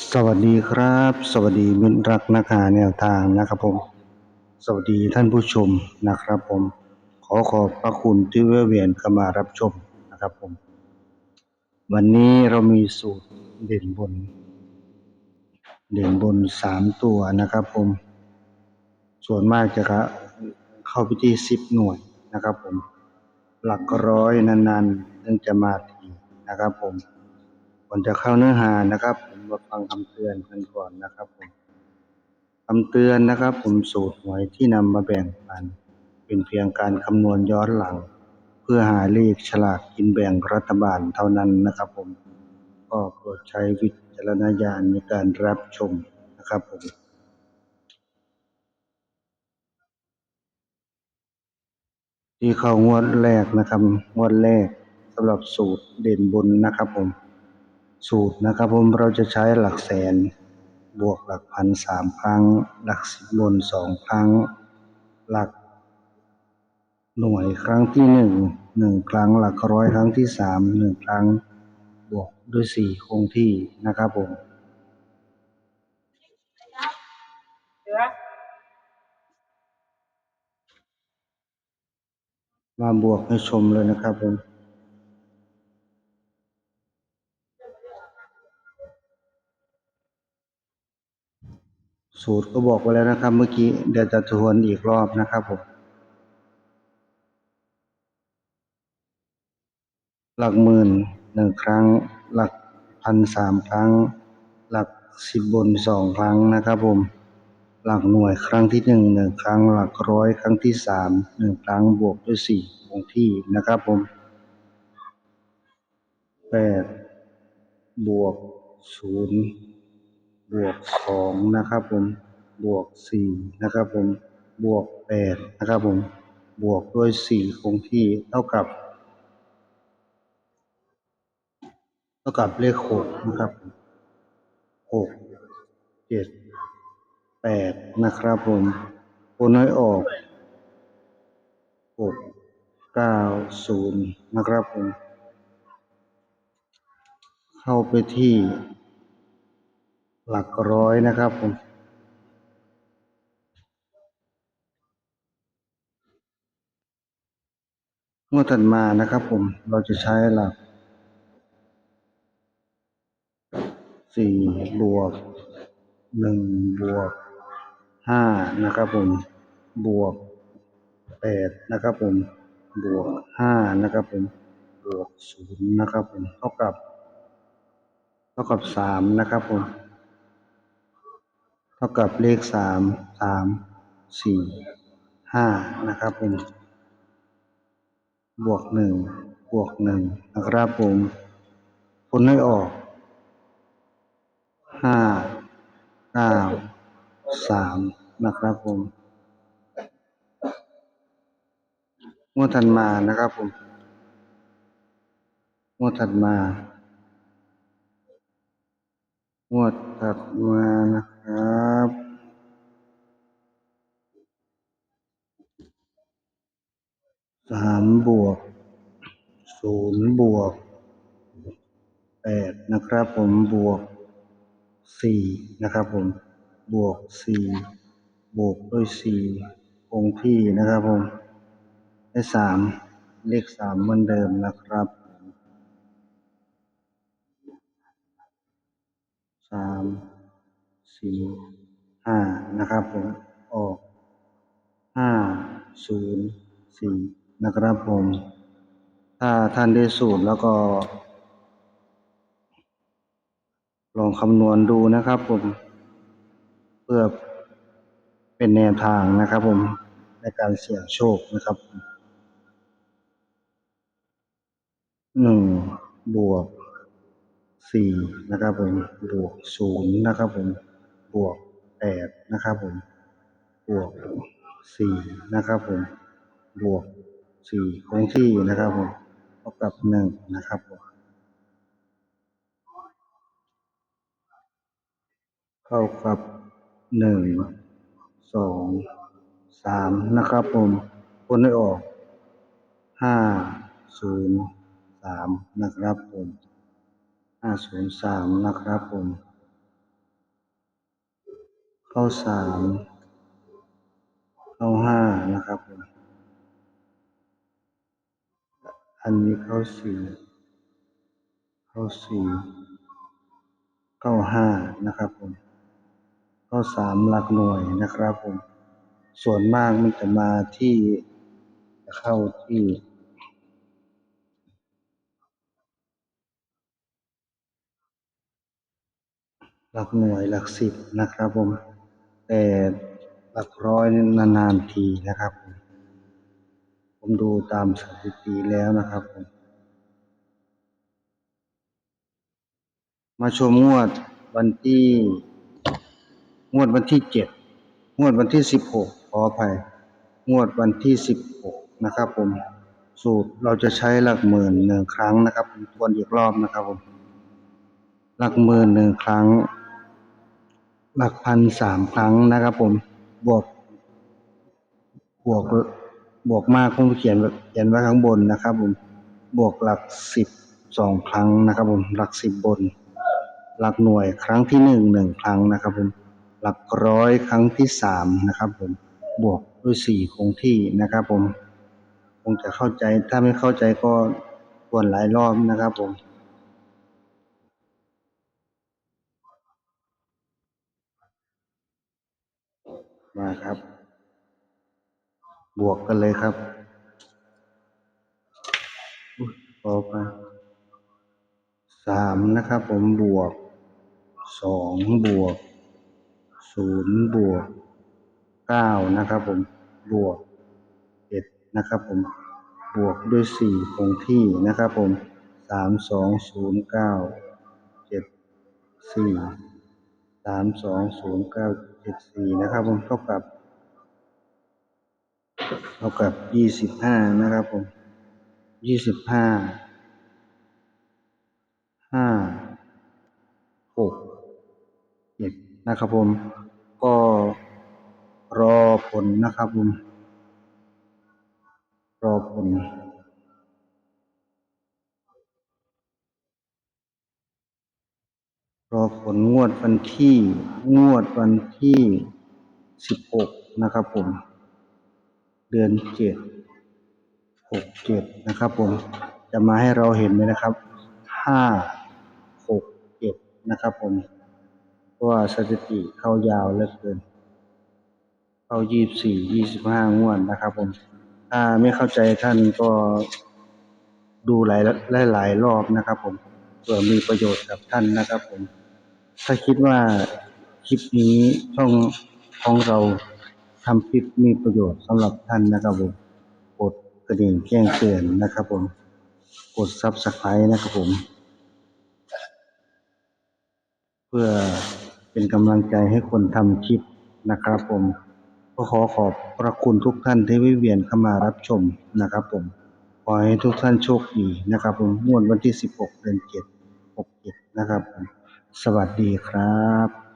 สวัสดีครับ สวัสดีมิตรรักนักหาแนวทางนะครับผม สวัสดีท่านผู้ชมนะครับผม ขอขอบพระคุณที่แวะเวียนเข้ามารับชมนะครับผม วันนี้เรามีสูตรเด่นบน เด่นบนสามตัวนะครับผม ส่วนมากจะเข้าไปที่สิบหน่วยนะครับผม หลักร้อยนานๆถึงจะมาทีนะครับผม ก่อนจะเข้าเนื้อหานะครับ ผมมาฟังคำเตือนกันก่อนนะครับผมคำเตือนนะครับ ผมสูตรหวยที่นำมาแบ่งปัน เป็นเพียงการคำนวณย้อนหลัง เพื่อหาเลขฉลากกินแบ่งรัฐบาลเท่านั้นนะครับ ผมก็โปรดใช้วิจารณญาณในการรับชมนะครับผมที่เข้างวดแรกนะครับ งวดแรกสำหรับสูตรเด่นบนนะครับผม สูตรนะครับผมเราจะใช้หลักแสน บวกหลักพันสามครั้ง หลักสิบบนสองครั้ง หลัก หน่วยครั้งที่หนึ่งหนึ่งครั้ง หลักร้อยครั้งที่สามหนึ่งครั้ง บวกด้วยสี่คงที่นะครับผมมาบวกให้ชมเลยนะครับผม สูตรก็บอกไว้แล้วนะครับ เมื่อกี้เดี๋ยวจะทวนอีกรอบนะครับผมหลักหมื่นหนึ่งครั้ง หลักพันสามครั้ง หลักสิบบนสองครั้งนะครับผม หลักหน่วยครั้งที่หนึ่งหนึ่งครั้ง หลักร้อยครั้งที่สามหนึ่งครั้งบวกด้วยสี่คงที่นะครับผมแปดบวกศูนย์ บวกสองนะครับผมบวกสี่นะครับผมบวกแปดนะครับผมบวกด้วยสี่คงที่เท่ากับ เท่ากับเลขหกนะครับหกเจ็ดแปดนะครับผมโอนน้อยออกหกเก้าศูนย์นะครับผม เข้าไปที่ หลักร้อยนะครับผมงวดถัดมานะครับผมเราจะใช้หลักสี่บวกหนึ่งบวกห้านะครับผม บวกแปดนะครับผม บวกห้านะครับผม บวกศูนย์นะครับผม เท่ากับ เท่ากับสามนะครับผม ท่ากับเลขสามสามสี่ห้านะครับผมบวกหนึ่งบวกหนึ่งนะครับผมผลให้ออกห้าเก้าสามนะครับผมงวดถัดมานะครับผมงวดถัดมา งวดถัดมานะครับ สามบวก ศูนย์บวก แปดนะครับผมบวกสี่นะครับผม บวกสี่บวกด้วยสี่คงที่นะครับผม ได้สามเลขสามเหมือนเดิมนะครับ สามสี่ห้านะครับผมออกห้าศูนย์สี่นะครับผม ถ้าท่านได้สูตรแล้วก็ ลองคำนวณดูนะครับผม เพื่อเป็นแนวทางนะครับผมในการเสี่ยงโชคนะครับหนึ่งบวก สี่นะครับผมบวกศูนย์นะครับผมบวกแปดนะครับผมบวกสี่นะครับผมบวกสี่คงที่นะครับผมเท่ากับหนึ่งนะครับผมเท่ากับหนึ่งสองสามนะครับผมผลได้ออกห้าศูนย์สามนะครับผม ห้าศูนย์สามนะครับผม เข้าสามเข้าห้านะครับผม อันนี้เข้าสี่เข้าสี่เข้าห้านะครับผม เข้าสามหลักหน่วยนะครับผม ส่วนมากมันจะมาที่เข้าที่ หลักหน่วยหลักสิบนะครับผม แต่หลักร้อยนี่นานๆทีนะครับ ผมดูตามสถิติแล้วนะครับผม มาชมงวดวันที่งวดวันที่เจ็ดงวดวันที่สิบหกขออภัย งวดวันที่สิบหกนะครับผม สูตรเราจะใช้หลักหมื่นหนึ่งครั้งนะครับทวนอีกรอบนะครับผม หลักหมื่นหนึ่งครั้ง หลักพันสามครั้งนะครับผมบวก บวกบวกมากผมเขียนเขียนไว้ข้างบนนะครับผมบวกหลักสิบสองครั้งนะครับผมหลักสิบบน หลักหน่วยครั้งที่หนึ่งหนึ่งครั้งนะครับผมหลักร้อยครั้งที่สามนะครับผมบวกด้วยสี่คงที่นะครับผมคงจะเข้าใจถ้าไม่เข้าใจก็วนหลายรอบนะครับผม มาครับ บวกกันเลยครับอุ๊ยพอไปสามนะครับ ผมบวกสองบวกศูนย์บวกเก้านะครับ ผมบวกเจ็ดนะครับ ผมบวกด้วยสี่คงที่นะครับ ผมสามสองศูนย์เก้าเจ็ดสี่ สามสองศูนย์เก้าเจ็ดสี่นะครับผมเท่ากับ เท่ากับยี่สิบห้านะครับผมยี่สิบห้าห้าหกเจ็ดนะครับผม ก็รอผลนะครับผม รอผล รอผลงวดวันที่งวดวันที่สิบหกนะครับผม เดือนเจ็ดหกเจ็ดนะครับผมจะมาให้เราเห็นไหมนะครับห้าหกเจ็ดนะครับผมเพราะว่าสถิติเข้ายาวเหลือเกิน เข้ายี่สี่ยี่สิบห้างวดนะครับผมถ้าไม่เข้าใจท่านก็ดูหลายหลายหลายรอบนะครับผมเผื่อมีประโยชน์กับท่านนะครับผม ถ้าคิดว่าคลิปนี้ช่องของเราทำคลิปมีประโยชน์สำหรับท่านนะครับผมกดกระดิ่งแจ้งเตือนนะครับผมกดซับสไครต์นะครับผม เพื่อเป็นกำลังใจให้คนทำคลิปนะครับผมก็ขอขอบพระคุณทุกท่านที่วะเวียนเข้ามารับชมนะครับผม ขอให้ทุกท่านโชคดีนะครับผมงวดวันที่ 16 เดือน7 67 นะครับผม สวัสดีครับ